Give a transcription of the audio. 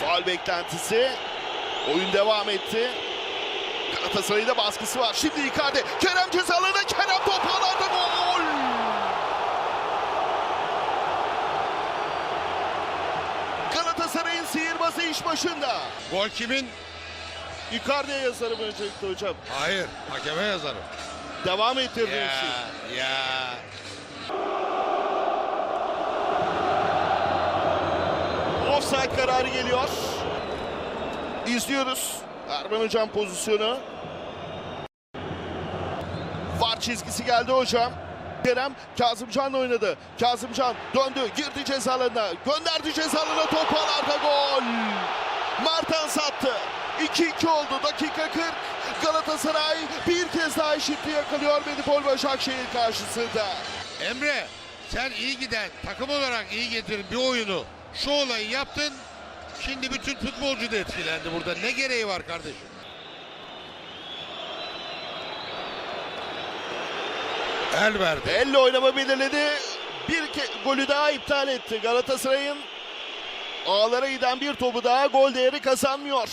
Faal beklentisi. Oyun devam etti. Galatasaray'da baskısı var. Şimdi Icardi. Kerem cezalarına Kerem top ağlarda gol. Galatasaray'ın sihirbazı iş başında. Gol kimin? Icardi'ye yazarım öncelikle hocam. Hayır. Hakeme yazarım. Devam ettirdi Ya, işi. ya. Offside kararı geliyor. İzliyoruz. Erman Hocam pozisyonu. Var çizgisi geldi hocam. Kerem Kazımcan'la oynadı. Kazımcan döndü, girdi cezalarına, gönderdi cezalarına top ağlarda gol. Martan sattı. 2-2 oldu. Dakika 40. Galatasaray bir kez daha eşitliği yakalıyor Medipol Başakşehir karşısında. Emre sen iyi giden takım olarak iyi getirin bir oyunu. Şu olayı yaptın. Şimdi bütün futbolcu da etkilendi burada. Ne gereği var kardeşim? El verdi. Elle oynama belirledi. Bir golü daha iptal etti. Galatasaray'ın ağlara giden bir topu daha gol değeri kazanmıyor.